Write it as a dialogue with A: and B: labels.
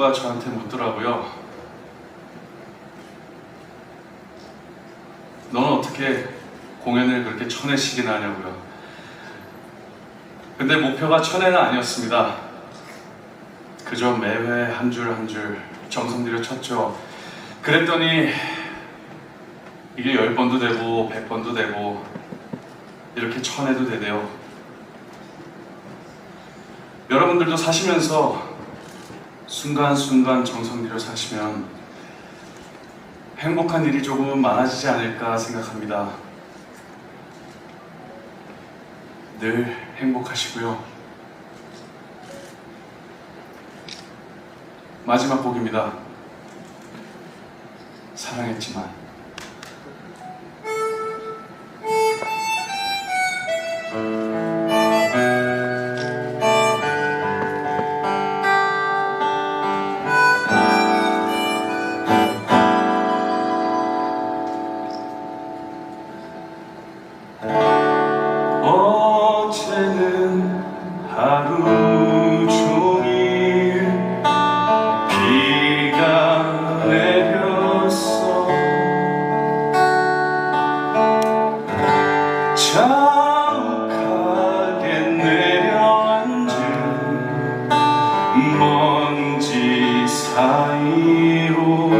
A: 친구가 저한테 묻더라고요. 너는 어떻게 공연을 그렇게 천 회씩이나 하냐고요. 근데 목표가 천 회는 아니었습니다. 그저 매회 한 줄 한 줄 정성 들여 쳤죠. 그랬더니 이게 열 번도 되고 백 번도 되고 이렇게 천 회도 되대요. 여러분들도 사시면서 순간순간 정성 들여 사시면 행복한 일이 조금 많아지지 않을까 생각합니다. 늘 행복하시고요. 마지막 곡입니다. 사랑했지만. 먼지 사이로